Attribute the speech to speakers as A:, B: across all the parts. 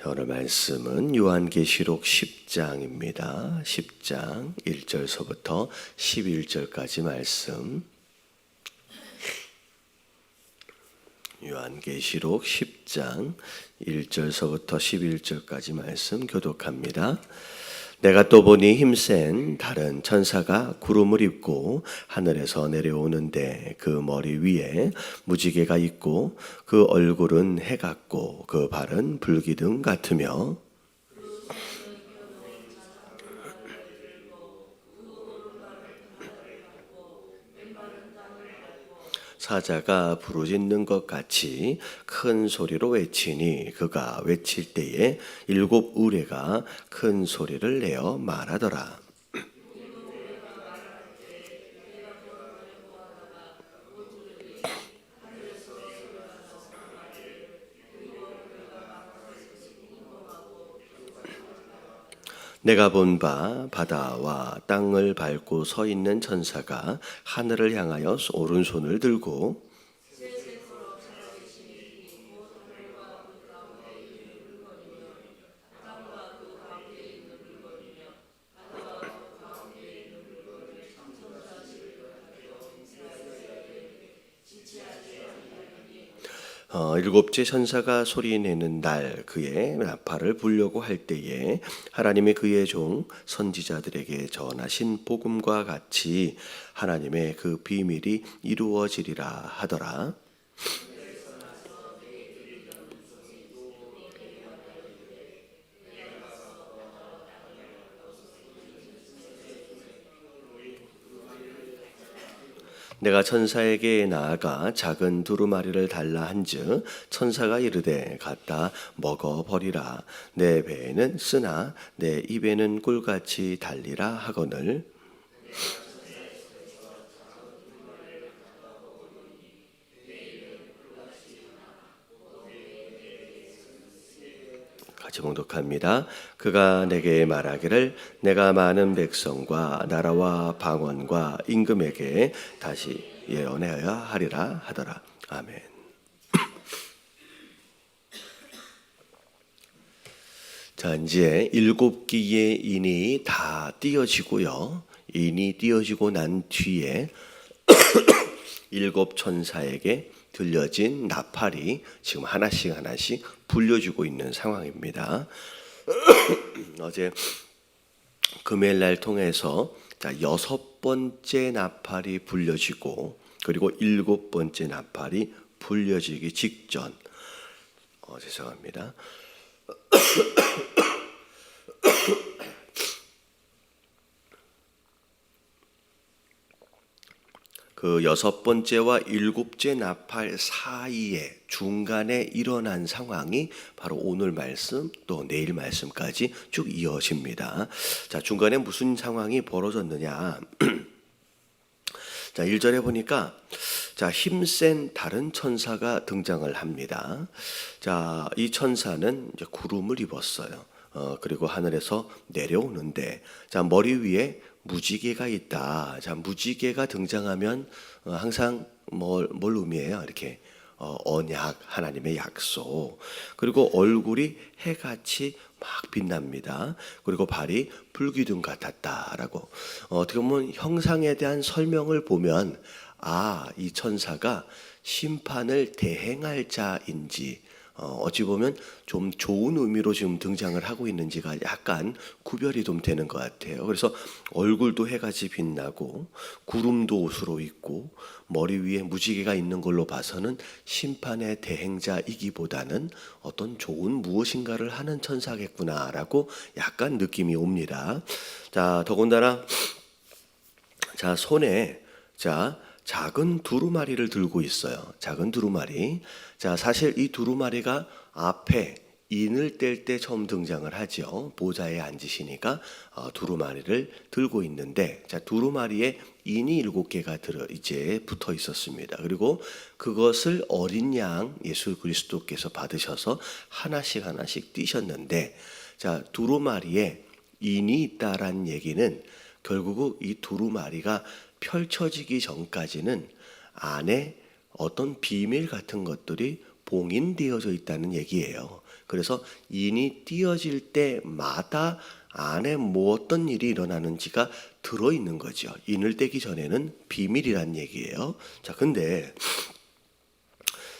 A: 자, 오늘 말씀은 요한계시록 10장입니다. 10장 1절서부터 11절까지 말씀. 요한계시록 10장 1절서부터 11절까지 말씀 교독합니다. 내가 또 보니 힘센 다른 천사가 구름을 입고 하늘에서 내려오는데 그 머리 위에 무지개가 있고 그 얼굴은 해 같고 그 발은 불기둥 같으며 사자가 부르짖는 것 같이 큰 소리로 외치니 그가 외칠 때에 일곱 의뢰가 큰 소리를 내어 말하더라. 내가 본 바 바다와 땅을 밟고 서 있는 천사가 하늘을 향하여 오른손을 들고 어, 일곱째 천사가 소리내는 날 그의 나팔을 불려고 할 때에 하나님의 그의 종 선지자들에게 전하신 복음과 같이 하나님의 그 비밀이 이루어지리라 하더라. 내가 천사에게 나아가 작은 두루마리를 달라 한즉 천사가 이르되 갖다 먹어 버리라. 내 배에는 쓰나 내 입에는 꿀같이 달리라 하거늘 같이 봉독합니다. 그가 내게 말하기를 내가 많은 백성과 나라와 방언과 임금에게 다시 예언하여야 하리라 하더라. 아멘. 자, 이제 일곱 개의 인이 다 띄어지고요. 인이 띄어지고 난 뒤에 일곱 천사에게 들려진 나팔이 지금 하나씩 하나씩 불려주고 있는 상황입니다. 어제 금요일 날 통해서 자, 여섯 번째 나팔이 불려지고 그리고 일곱 번째 나팔이 불려지기 직전 어, 죄송합니다. 그 여섯 번째와 일곱째 나팔 사이에 중간에 일어난 상황이 바로 오늘 말씀 또 내일 말씀까지 쭉 이어집니다. 자, 중간에 무슨 상황이 벌어졌느냐? 자, 1절에 보니까 자, 힘센 다른 천사가 등장을 합니다. 자, 이 천사는 이제 구름을 입었어요. 어, 그리고 하늘에서 내려오는데 자, 머리 위에 무지개가 있다. 자, 무지개가 등장하면 어, 항상 뭘, 뭘 의미해요? 이렇게 어, 언약, 하나님의 약속. 그리고 얼굴이 해같이 막 빛납니다. 그리고 발이 불기둥 같았다라고. 어, 어떻게 보면 형상에 대한 설명을 보면 아, 이 천사가 심판을 대행할 자인지 어, 어찌 보면 좀 좋은 의미로 지금 등장을 하고 있는지가 약간 구별이 좀 되는 것 같아요. 그래서 얼굴도 해같이 빛나고 구름도 옷으로 입고 머리 위에 무지개가 있는 걸로 봐서는 심판의 대행자이기보다는 어떤 좋은 무엇인가를 하는 천사겠구나라고 약간 느낌이 옵니다. 자, 더군다나 자 손에 자 작은 두루마리를 들고 있어요. 작은 두루마리. 자, 사실 이 두루마리가 앞에 인을 뗄 때 처음 등장을 하죠. 보좌에 앉으시니까 어, 두루마리를 들고 있는데, 자 두루마리에 인이 일곱 개가 들어 이제 붙어 있었습니다. 그리고 그것을 어린 양 예수 그리스도께서 받으셔서 하나씩 하나씩 띄셨는데, 자 두루마리에 인이 있다란 얘기는 결국 이 두루마리가 펼쳐지기 전까지는 안에 어떤 비밀 같은 것들이 봉인되어져 있다는 얘기예요. 그래서 인이 띄어질 때마다 안에 뭐 어떤 일이 일어나는지가 들어 있는 거죠. 인을 떼기 전에는 비밀이란 얘기예요. 자, 근데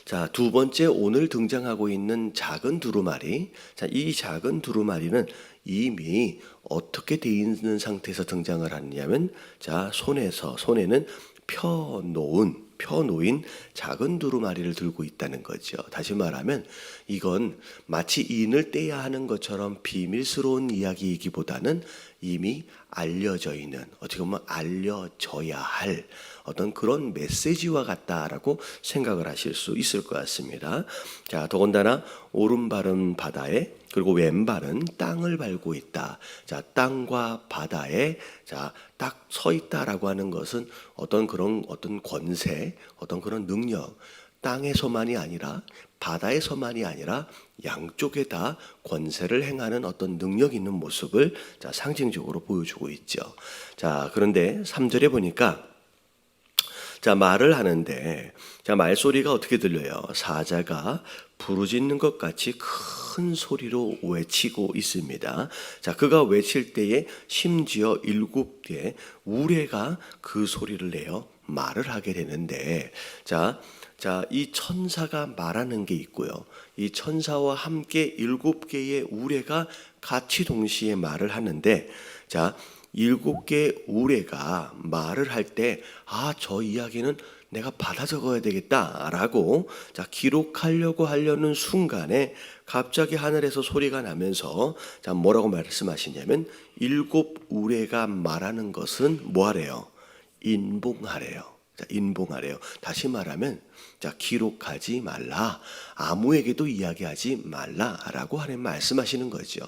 A: 자, 두 번째 오늘 등장하고 있는 작은 두루마리. 자, 이 작은 두루마리는 이미 어떻게 돼 있는 상태에서 등장을 하느냐면 자, 손에서 손에는 펴 놓은 펴 놓인 작은 두루마리를 들고 있다는 거죠. 다시 말하면 이건 마치 인을 떼야 하는 것처럼 비밀스러운 이야기이기보다는 이미 알려져 있는 어떻게 보면 알려져야 할 어떤 그런 메시지와 같다라고 생각을 하실 수 있을 것 같습니다. 자, 더군다나 오른발은 바다에 그리고 왼발은 땅을 밟고 있다. 자, 땅과 바다에 자, 딱 서 있다라고 하는 것은 어떤 그런 어떤 권세, 어떤 그런 능력, 땅에서만이 아니라 바다에서만이 아니라 양쪽에 다 권세를 행하는 어떤 능력 있는 모습을 자, 상징적으로 보여주고 있죠. 자, 그런데 3절에 보니까 자, 말을 하는데, 자, 말소리가 어떻게 들려요? 사자가 부르짖는 것 같이 큰 소리로 외치고 있습니다. 자, 그가 외칠 때에 심지어 일곱 개의 우레가 그 소리를 내어 말을 하게 되는데, 자, 자, 이 천사가 말하는 게 있고요. 이 천사와 함께 일곱 개의 우레가 같이 동시에 말을 하는데, 자, 일곱 개의 우레가 말을 할 때, 아, 저 이야기는 내가 받아 적어야 되겠다라고 자 기록하려고 하려는 순간에 갑자기 하늘에서 소리가 나면서 자 뭐라고 말씀하시냐면 일곱 우레가 말하는 것은 뭐하래요? 인봉하래요. 자, 인봉하래요. 다시 말하면 자 기록하지 말라 아무에게도 이야기하지 말라라고 하는 말씀하시는 거죠.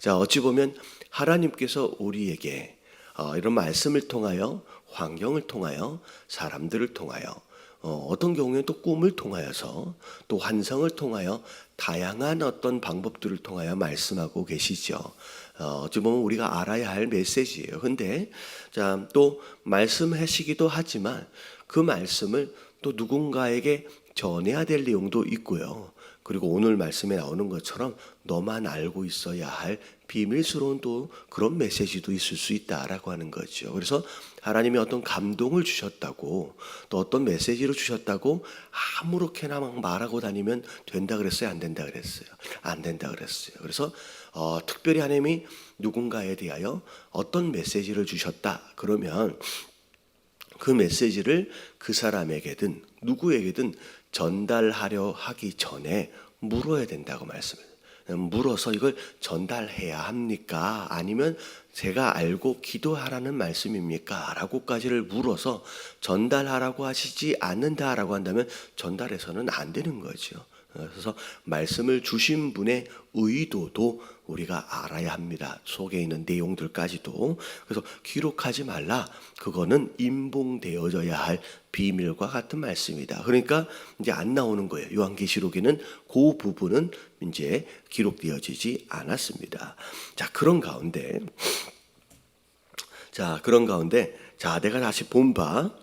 A: 자 어찌 보면 하나님께서 우리에게 어, 이런 말씀을 통하여 환경을 통하여 사람들을 통하여 어, 어떤 경우에는 또 꿈을 통하여서 또 환상을 통하여 다양한 어떤 방법들을 통하여 말씀하고 계시죠. 어, 어찌 보면 우리가 알아야 할 메시지예요. 근데 자, 또 말씀하시기도 하지만 그 말씀을 또 누군가에게 전해야 될 내용도 있고요. 그리고 오늘 말씀에 나오는 것처럼 너만 알고 있어야 할 비밀스러운 또 그런 메시지도 있을 수 있다라고 하는 거죠. 그래서 하나님이 어떤 감동을 주셨다고 또 어떤 메시지를 주셨다고 아무렇게나 막 말하고 다니면 된다 그랬어요, 안 된다 그랬어요, 안 된다 그랬어요. 그래서 어, 특별히 하나님이 누군가에 대하여 어떤 메시지를 주셨다 그러면 그 메시지를 그 사람에게든 누구에게든 전달하려 하기 전에 물어야 된다고 말씀을 물어서 이걸 전달해야 합니까? 아니면 제가 알고 기도하라는 말씀입니까? 라고까지를 물어서 전달하라고 하시지 않는다라고 한다면 전달해서는 안 되는 거죠. 그래서 말씀을 주신 분의 의도도 우리가 알아야 합니다. 속에 있는 내용들까지도. 그래서 기록하지 말라. 그거는 임봉되어져야 할 비밀과 같은 말씀이다. 그러니까 이제 안 나오는 거예요. 요한계시록에는 그 부분은 이제 기록되어지지 않았습니다. 자, 그런 가운데 자, 그런 가운데 자, 내가 다시 본바 자,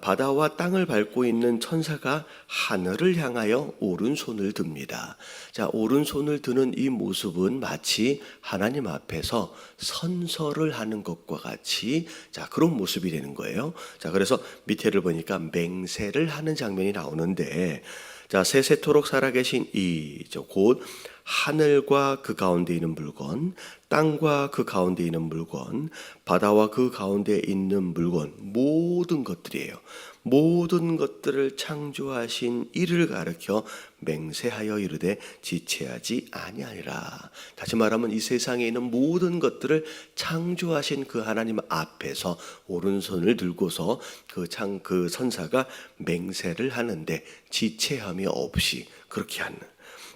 A: 바다와 땅을 밟고 있는 천사가 하늘을 향하여 오른손을 듭니다. 자, 오른손을 드는 이 모습은 마치 하나님 앞에서 선서를 하는 것과 같이 자, 그런 모습이 되는 거예요. 자, 그래서 밑에를 보니까 맹세를 하는 장면이 나오는데 자, 세세토록 살아계신 이곧 하늘과 그 가운데 있는 물건, 땅과 그 가운데 있는 물건, 바다와 그 가운데 있는 물건, 모든 것들이에요. 모든 것들을 창조하신 이를 가르켜 맹세하여 이르되 지체하지 아니하리라. 다시 말하면 이 세상에 있는 모든 것들을 창조하신 그 하나님 앞에서 오른손을 들고서 그창그 선사가 맹세를 하는데 지체함이 없이 그렇게 하는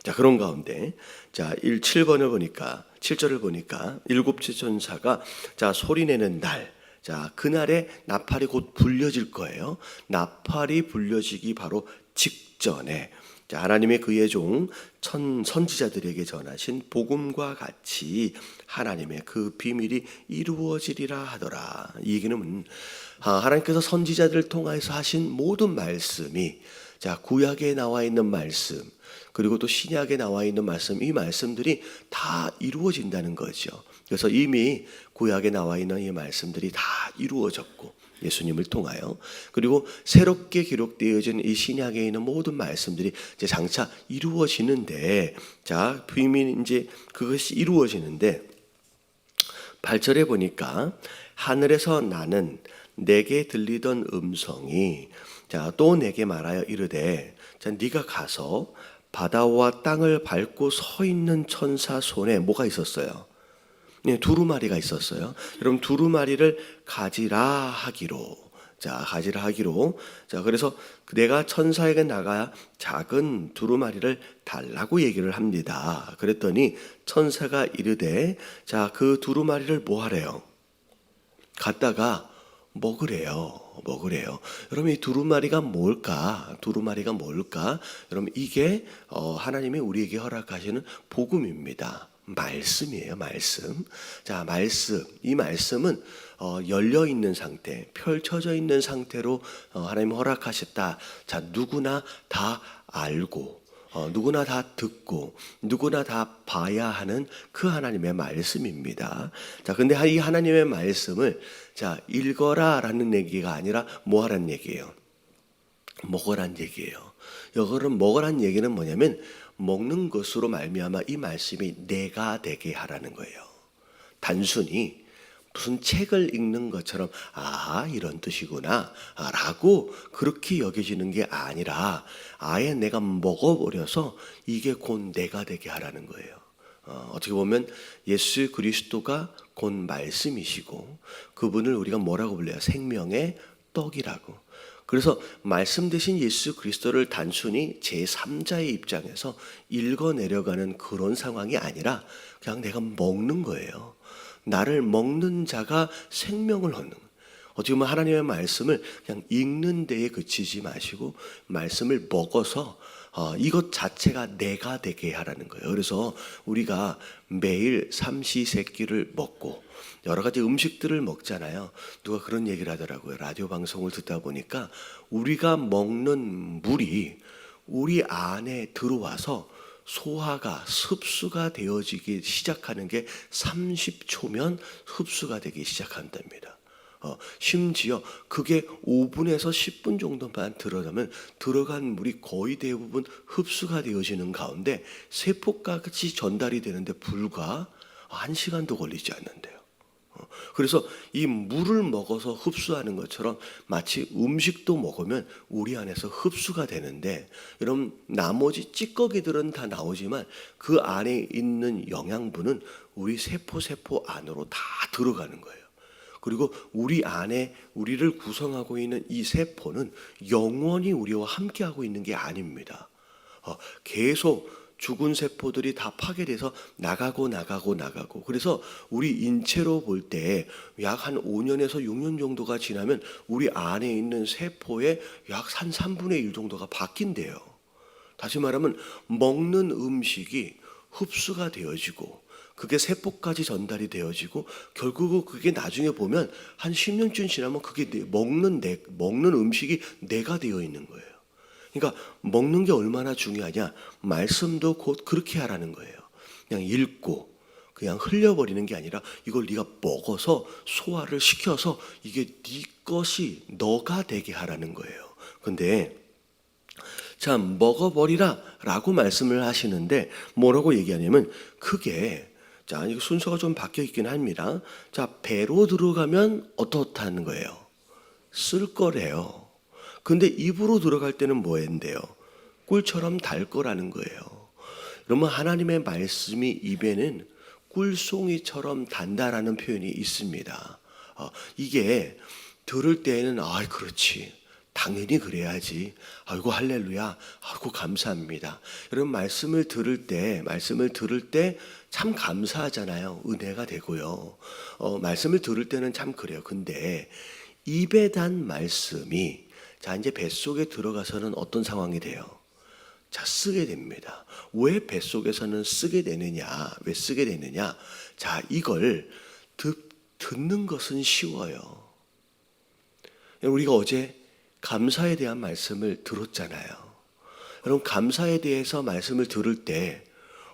A: 자, 그런 가운데 자, 1 7번을 보니까 7절을 보니까 일곱째 전사가 자, 소리 내는 날 자, 그날에 나팔이 곧 불려질 거예요. 나팔이 불려지기 바로 직전에 자, 하나님의 그의 종 천, 선지자들에게 전하신 복음과 같이 하나님의 그 비밀이 이루어지리라 하더라. 이 얘기는 아, 하나님께서 선지자들을 통하여서 하신 모든 말씀이 자, 구약에 나와 있는 말씀, 그리고 또 신약에 나와 있는 말씀, 이 말씀들이 다 이루어진다는 거죠. 그래서 이미 구약에 나와 있는 이 말씀들이 다 이루어졌고, 예수님을 통하여 그리고 새롭게 기록되어진 이 신약에 있는 모든 말씀들이 이제 장차 이루어지는데 자 비밀 이제 그것이 이루어지는데 8절에 보니까 하늘에서 나는 내게 들리던 음성이 자 또 내게 말하여 이르되 자 네가 가서 바다와 땅을 밟고 서 있는 천사 손에 뭐가 있었어요? 네, 두루마리가 있었어요. 여러분 두루마리를 가지라 하기로 자 가지라 하기로 자 그래서 내가 천사에게 나가 작은 두루마리를 달라고 얘기를 합니다. 그랬더니 천사가 이르되 자 그 두루마리를 뭐 하래요? 갖다가 먹으래요. 먹으래요. 여러분 이 두루마리가 뭘까? 두루마리가 뭘까? 여러분 이게 어, 하나님이 우리에게 허락하시는 복음입니다. 말씀이에요, 말씀. 자, 말씀. 이 말씀은 어, 열려 있는 상태, 펼쳐져 있는 상태로 어, 하나님 허락하셨다. 자, 누구나 다 알고 어, 누구나 다 듣고 누구나 다 봐야 하는 그 하나님의 말씀입니다. 자, 근데 이 하나님의 말씀을 자 읽어라라는 얘기가 아니라 뭐하란 얘기예요. 먹으란 얘기예요. 이거는 먹으란 얘기는 뭐냐면 먹는 것으로 말미암아 이 말씀이 내가 되게 하라는 거예요. 단순히 무슨 책을 읽는 것처럼 아 이런 뜻이구나 라고 그렇게 여겨지는 게 아니라 아예 내가 먹어버려서 이게 곧 내가 되게 하라는 거예요. 어, 어떻게 보면 예수 그리스도가 곧 말씀이시고 그분을 우리가 뭐라고 불러요? 생명의 떡이라고. 그래서 말씀 대신 예수 그리스도를 단순히 제3자의 입장에서 읽어 내려가는 그런 상황이 아니라 그냥 내가 먹는 거예요. 나를 먹는 자가 생명을 얻는 어떻게 보면 하나님의 말씀을 그냥 읽는 데에 그치지 마시고 말씀을 먹어서 어, 이것 자체가 내가 되게 하라는 거예요. 그래서 우리가 매일 삼시세끼를 먹고 여러 가지 음식들을 먹잖아요. 누가 그런 얘기를 하더라고요. 라디오 방송을 듣다 보니까 우리가 먹는 물이 우리 안에 들어와서 소화가 흡수가 되어지기 시작하는 게 30초면 흡수가 되기 시작한답니다. 어, 심지어 그게 5분에서 10분 정도만 들어가면 들어간 물이 거의 대부분 흡수가 되어지는 가운데 세포까지 전달이 되는데 불과 1시간도 걸리지 않는데요. 어, 그래서 이 물을 먹어서 흡수하는 것처럼 마치 음식도 먹으면 우리 안에서 흡수가 되는데 여러분 나머지 찌꺼기들은 다 나오지만 그 안에 있는 영양분은 우리 세포 세포 안으로 다 들어가는 거예요. 그리고 우리 안에 우리를 구성하고 있는 이 세포는 영원히 우리와 함께하고 있는 게 아닙니다. 어, 계속 죽은 세포들이 다 파괴돼서 나가고 나가고 나가고 그래서 우리 인체로 볼 때 약 한 5년에서 6년 정도가 지나면 우리 안에 있는 세포의 약 한 3분의 1 정도가 바뀐대요. 다시 말하면 먹는 음식이 흡수가 되어지고 그게 세포까지 전달이 되어지고 결국은 그게 나중에 보면 한 10년쯤 지나면 그게 내, 먹는 내, 먹는 음식이 내가 되어 있는 거예요. 그러니까 먹는 게 얼마나 중요하냐? 말씀도 곧 그렇게 하라는 거예요. 그냥 읽고 그냥 흘려버리는 게 아니라 이걸 네가 먹어서 소화를 시켜서 이게 네 것이 너가 되게 하라는 거예요. 근데 자 먹어버리라라고 말씀을 하시는데 뭐라고 얘기하냐면 그게 자, 이거 순서가 좀 바뀌어 있긴 합니다. 자, 배로 들어가면 어떻다는 거예요? 쓸 거래요. 근데 입으로 들어갈 때는 뭐인데요? 꿀처럼 달 거라는 거예요. 그러면 하나님의 말씀이 입에는 꿀송이처럼 단다라는 표현이 있습니다. 어, 이게 들을 때에는 아, 그렇지. 당연히 그래야지. 아이고 할렐루야. 아이고 감사합니다. 여러분 말씀을 들을 때 말씀을 들을 때 참 감사하잖아요. 은혜가 되고요. 어, 말씀을 들을 때는 참 그래요. 근데 입에 단 말씀이 자 이제 뱃속에 들어가서는 어떤 상황이 돼요? 자 쓰게 됩니다. 왜 뱃속에서는 쓰게 되느냐? 왜 쓰게 되느냐? 자 이걸 듣, 듣는 것은 쉬워요. 우리가 어제 감사에 대한 말씀을 들었잖아요. 여러분 감사에 대해서 말씀을 들을 때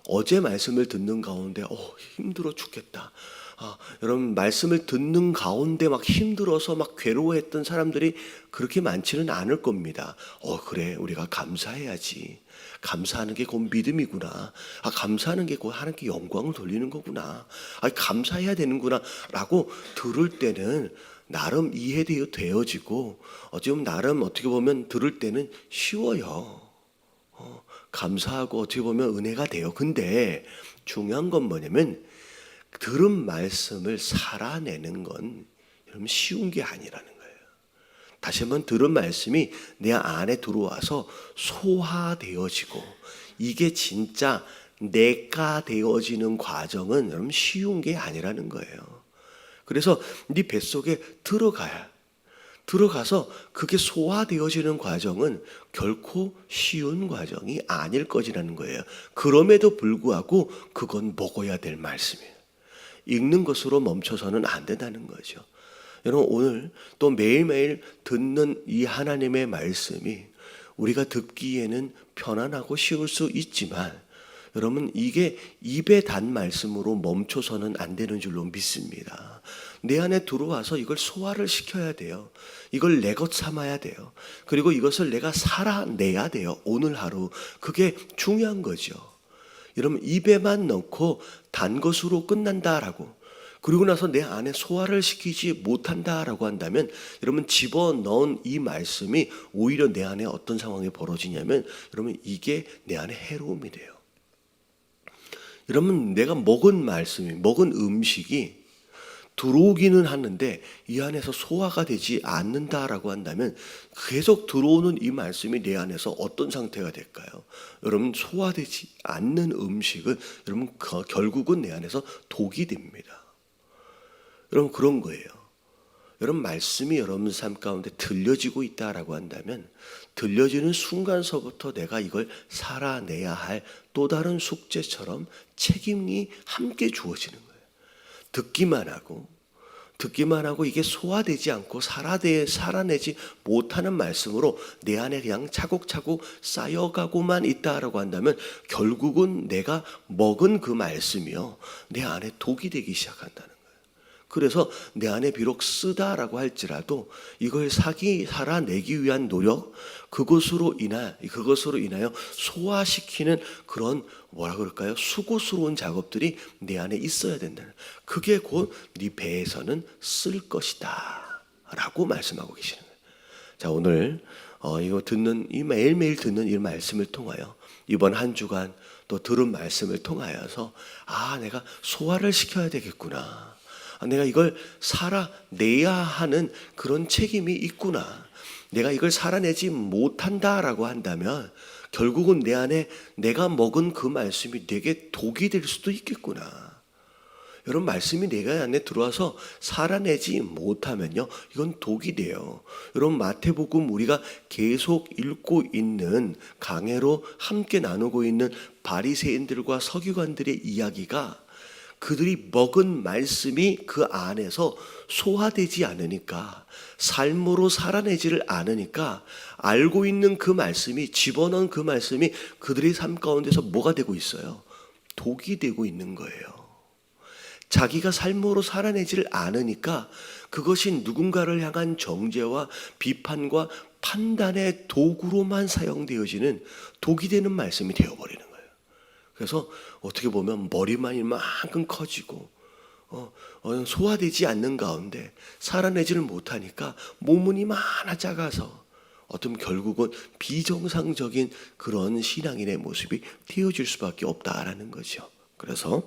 A: 어제 말씀을 듣는 가운데 어 힘들어 죽겠다. 아, 여러분 말씀을 듣는 가운데 막 힘들어서 막 괴로워했던 사람들이 그렇게 많지는 않을 겁니다. 어 그래 우리가 감사해야지. 감사하는 게 곧 믿음이구나. 아 감사하는 게 곧 하나님께 영광을 돌리는 거구나. 아 감사해야 되는구나라고 들을 때는 나름 이해되어 되어지고 어찌 보면 나름 어떻게 보면 들을 때는 쉬워요. 어, 감사하고 어떻게 보면 은혜가 돼요. 근데 중요한 건 뭐냐면 들은 말씀을 살아내는 건 여러분 쉬운 게 아니라는 거예요. 다시 한번 들은 말씀이 내 안에 들어와서 소화되어지고 이게 진짜 내가 되어지는 과정은 여러분 쉬운 게 아니라는 거예요. 그래서 네 뱃속에 들어가야 들어가서 그게 소화되어지는 과정은 결코 쉬운 과정이 아닐 것이라는 거예요. 그럼에도 불구하고 그건 먹어야 될 말씀이에요. 읽는 것으로 멈춰서는 안 된다는 거죠. 여러분 오늘 또 매일매일 듣는 이 하나님의 말씀이 우리가 듣기에는 편안하고 쉬울 수 있지만 여러분 이게 입에 단 말씀으로 멈춰서는 안 되는 줄로 믿습니다. 내 안에 들어와서 이걸 소화를 시켜야 돼요. 이걸 내 것 삼아야 돼요. 그리고 이것을 내가 살아내야 돼요. 오늘 하루 그게 중요한 거죠. 여러분 입에만 넣고 단 것으로 끝난다라고 그리고 나서 내 안에 소화를 시키지 못한다라고 한다면 여러분 집어 넣은 이 말씀이 오히려 내 안에 어떤 상황이 벌어지냐면 여러분 이게 내 안에 해로움이 돼요. 여러분 내가 먹은 말씀이 먹은 음식이 들어오기는 하는데 이 안에서 소화가 되지 않는다라고 한다면 계속 들어오는 이 말씀이 내 안에서 어떤 상태가 될까요? 여러분 소화되지 않는 음식은 여러분 그- 결국은 내 안에서 독이 됩니다. 여러분 그런 거예요. 여러분 말씀이 여러분 삶 가운데 들려지고 있다라고 한다면 들려지는 순간서부터 내가 이걸 살아내야 할 또 다른 숙제처럼 책임이 함께 주어지는 거예요. 듣기만 하고 듣기만 하고 이게 소화되지 않고 살아내, 살아내지 못하는 말씀으로 내 안에 그냥 차곡차곡 쌓여가고만 있다라고 한다면 결국은 내가 먹은 그 말씀이요 내 안에 독이 되기 시작한다는. 그래서 내 안에 비록 쓰다라고 할지라도 이걸 사기 살아내기 위한 노력 그것으로 인하 그것으로 인하여 소화시키는 그런 뭐라 그럴까요 수고스러운 작업들이 내 안에 있어야 된다는 그게 곧 네 배에서는 쓸 것이다라고 말씀하고 계시는 거예요. 자 오늘 어, 이거 듣는 이 매일매일 듣는 이 말씀을 통하여 이번 한 주간 또 들은 말씀을 통하여서 아 내가 소화를 시켜야 되겠구나. 아, 내가 이걸 살아내야 하는 그런 책임이 있구나. 내가 이걸 살아내지 못한다라고 한다면 결국은 내 안에 내가 먹은 그 말씀이 내게 독이 될 수도 있겠구나. 여러분 말씀이 내가 안에 들어와서 살아내지 못하면요 이건 독이 돼요. 여러분 마태복음 우리가 계속 읽고 있는 강해로 함께 나누고 있는 바리새인들과 서기관들의 이야기가 그들이 먹은 말씀이 그 안에서 소화되지 않으니까 삶으로 살아내지를 않으니까 알고 있는 그 말씀이 집어넣은 그 말씀이 그들의 삶 가운데서 뭐가 되고 있어요? 독이 되고 있는 거예요. 자기가 삶으로 살아내지를 않으니까 그것이 누군가를 향한 정죄와 비판과 판단의 도구로만 사용되어지는 독이 되는 말씀이 되어버리는. 그래서 어떻게 보면 머리만 이만큼 커지고 어, 어, 소화되지 않는 가운데 살아내지를 못하니까 몸은 이만하 작아서 어떤 결국은 비정상적인 그런 신앙인의 모습이 되어질 수밖에 없다라는 거죠. 그래서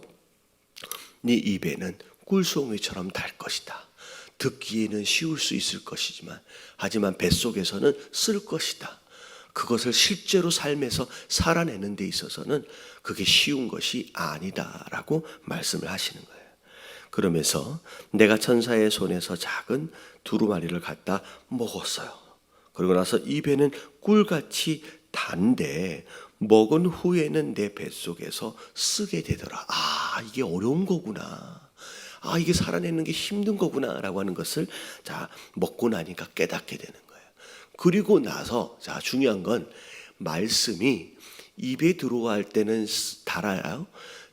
A: 네 입에는 꿀송이처럼 달 것이다. 듣기에는 쉬울 수 있을 것이지만 하지만 뱃속에서는 쓸 것이다. 그것을 실제로 삶에서 살아내는 데 있어서는 그게 쉬운 것이 아니다라고 말씀을 하시는 거예요. 그러면서 내가 천사의 손에서 작은 두루마리를 갖다 먹었어요. 그러고 나서 입에는 꿀같이 단데 먹은 후에는 내 뱃속에서 쓰게 되더라. 아, 이게 어려운 거구나. 아, 이게 살아내는 게 힘든 거구나 라고 하는 것을 자, 먹고 나니까 깨닫게 되는 거예요. 그리고 나서 자, 중요한 건 말씀이 입에 들어갈 때는 쓰- 달아요.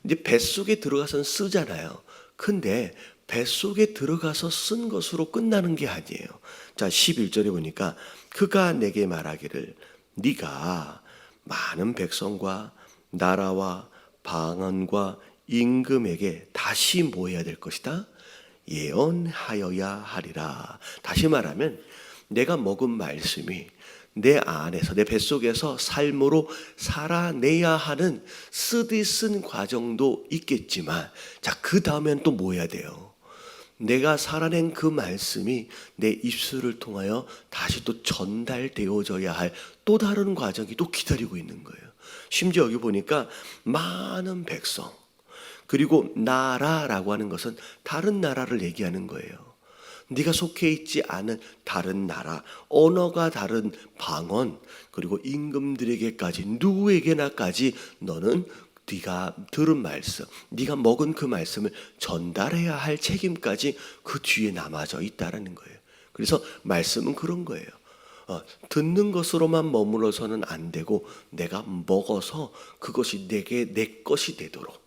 A: 이제 뱃속에 들어가서는 쓰잖아요. 근데 뱃속에 들어가서 쓴 것으로 끝나는 게 아니에요. 자, 11절에 보니까 그가 내게 말하기를 네가 많은 백성과 나라와 방언과 임금에게 다시 모여야 될 것이다. 예언하여야 하리라. 다시 말하면 내가 먹은 말씀이 내 안에서 내 뱃속에서 삶으로 살아내야 하는 쓰디 쓴 과정도 있겠지만 자, 그 다음엔 또 뭐 해야 돼요? 내가 살아낸 그 말씀이 내 입술을 통하여 다시 또 전달되어져야 할 또 다른 과정이 또 기다리고 있는 거예요. 심지어 여기 보니까 많은 백성, 그리고 나라라고 하는 것은 다른 나라를 얘기하는 거예요. 네가 속해 있지 않은 다른 나라, 언어가 다른 방언, 그리고 임금들에게까지 누구에게나까지 너는 네가 들은 말씀, 네가 먹은 그 말씀을 전달해야 할 책임까지 그 뒤에 남아져 있다라는 거예요. 그래서 말씀은 그런 거예요. 어, 듣는 것으로만 머물러서는 안 되고 내가 먹어서 그것이 내게 내 것이 되도록.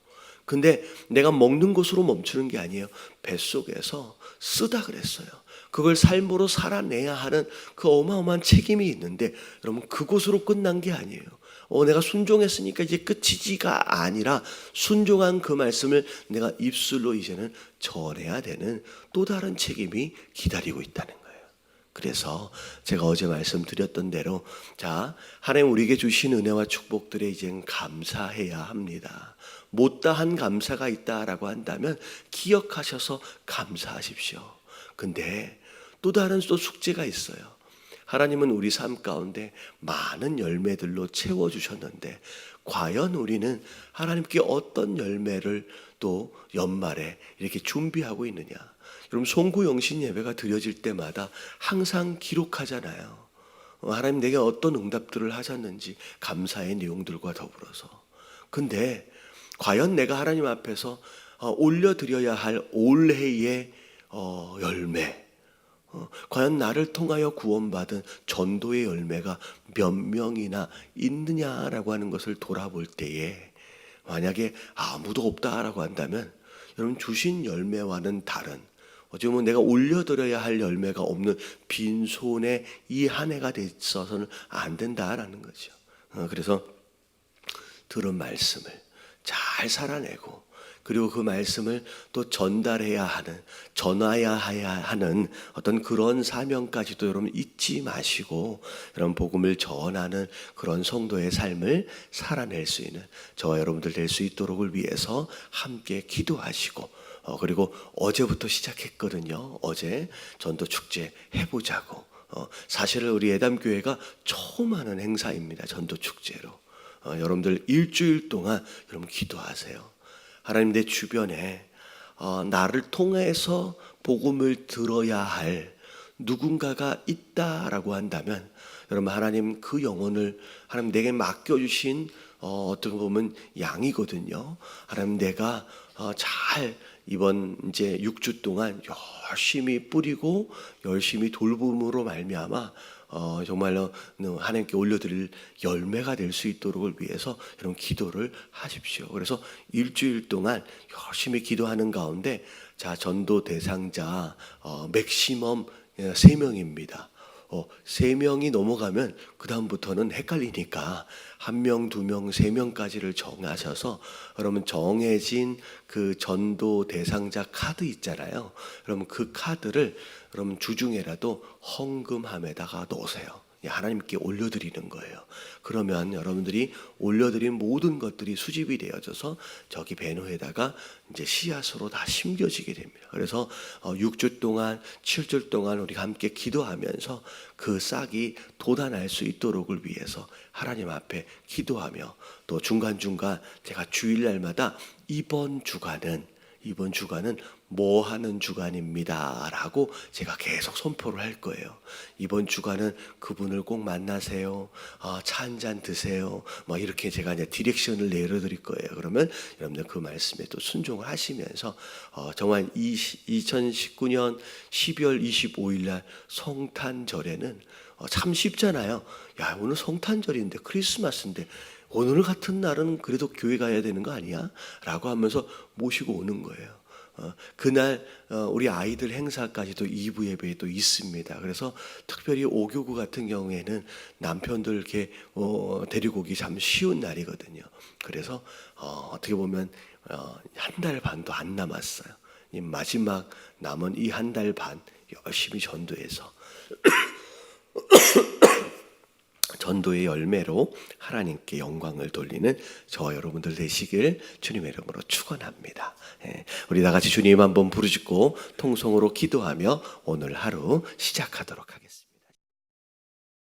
A: 근데 내가 먹는 것으로 멈추는 게 아니에요. 뱃속에서 쓰다 그랬어요. 그걸 삶으로 살아내야 하는 그 어마어마한 책임이 있는데 여러분 그곳으로 끝난 게 아니에요. 어, 내가 순종했으니까 이제 끝이지가 아니라 순종한 그 말씀을 내가 입술로 이제는 전해야 되는 또 다른 책임이 기다리고 있다는. 그래서 제가 어제 말씀드렸던 대로 자 하나님 우리에게 주신 은혜와 축복들에 이젠 감사해야 합니다. 못다한 감사가 있다라고 한다면 기억하셔서 감사하십시오. 근데 또 다른 또 숙제가 있어요. 하나님은 우리 삶 가운데 많은 열매들로 채워 주셨는데 과연 우리는 하나님께 어떤 열매를 또 연말에 이렇게 준비하고 있느냐? 여러분 송구 영신 예배가 드려질 때마다 항상 기록하잖아요. 어, 하나님 내게 어떤 응답들을 하셨는지 감사의 내용들과 더불어서. 근데 과연 내가 하나님 앞에서 어, 올려드려야 할 올해의 어, 열매, 어, 과연 나를 통하여 구원받은 전도의 열매가 몇 명이나 있느냐라고 하는 것을 돌아볼 때에 만약에 아무도 없다라고 한다면 여러분 주신 열매와는 다른 어찌 보면 내가 올려드려야 할 열매가 없는 빈손에 이한 해가 됐어서는 안 된다라는 거죠. 어, 그래서 들은 말씀을 잘 살아내고 그리고 그 말씀을 또 전달해야 하는 전화해야 하는 어떤 그런 사명까지도 여러분 잊지 마시고 여러분 복음을 전하는 그런 성도의 삶을 살아낼 수 있는 저와 여러분들 될 수 있도록을 위해서 함께 기도하시고 어, 그리고 어제부터 시작했거든요. 어제 전도 축제 해보자고. 어, 사실은 우리 예담교회가 처음 하는 행사입니다. 전도 축제로. 어, 여러분들 일주일 동안 여러분 기도하세요. 하나님 내 주변에 어, 나를 통해서 복음을 들어야 할 누군가가 있다라고 한다면 여러분 하나님 그 영혼을 하나님 내게 맡겨주신 어, 어떻게 보면 양이거든요. 하나님 내가 어, 잘 이번 이제 6주 동안 열심히 뿌리고 열심히 돌봄으로 말미암아 어, 정말로 하나님께 올려드릴 열매가 될 수 있도록을 위해서 여러분 기도를 하십시오. 그래서 일주일 동안 열심히 기도하는 가운데 자 전도 대상자 어, 맥시멈 세 명입니다. 어, 세 명이 넘어가면 그 다음부터는 헷갈리니까 한 명, 두 명, 세 명까지를 정하셔서 여러분 정해진 그 전도 대상자 카드 있잖아요. 여러분 그 카드를 여러분 주중에라도 헌금함에다가 넣으세요. 예, 하나님께 올려드리는 거예요. 그러면 여러분들이 올려드린 모든 것들이 수집이 되어져서 저기 배노에다가 이제 씨앗으로 다 심겨지게 됩니다. 그래서 6주 동안, 7주 동안 우리가 함께 기도하면서 그 싹이 돋아날 수 있도록을 위해서 하나님 앞에 기도하며 또 중간중간 제가 주일날마다 이번 주간은 이번 주간은 뭐 하는 주간입니다 라고 제가 계속 선포를 할 거예요. 이번 주간은 그분을 꼭 만나세요. 아, 차 한 잔 드세요. 뭐 이렇게 제가 이제 디렉션을 내려드릴 거예요. 그러면 여러분들 그 말씀에 또 순종을 하시면서 어, 정말 이 2019년 12월 25일 날 성탄절에는 어, 참 쉽잖아요. 야 오늘 성탄절인데 크리스마스인데 오늘 같은 날은 그래도 교회 가야 되는 거 아니야? 라고 하면서 모시고 오는 거예요. 어, 그날 어, 우리 아이들 행사까지도 2부 예배도 있습니다. 그래서 특별히 오교구 같은 경우에는 남편들 이렇게 어, 데리고 오기 참 쉬운 날이거든요. 그래서 어, 어떻게 보면 어, 한달 반도 안 남았어요. 이 마지막 남은 이 한 달 반 열심히 전도해서 전도의 열매로 하나님께 영광을 돌리는 저와 여러분들 되시길 주님의 이름으로 축원합니다. 예, 우리 다 같이 주님 한번 부르짖고 통성으로 기도하며 오늘 하루 시작하도록 하겠습니다.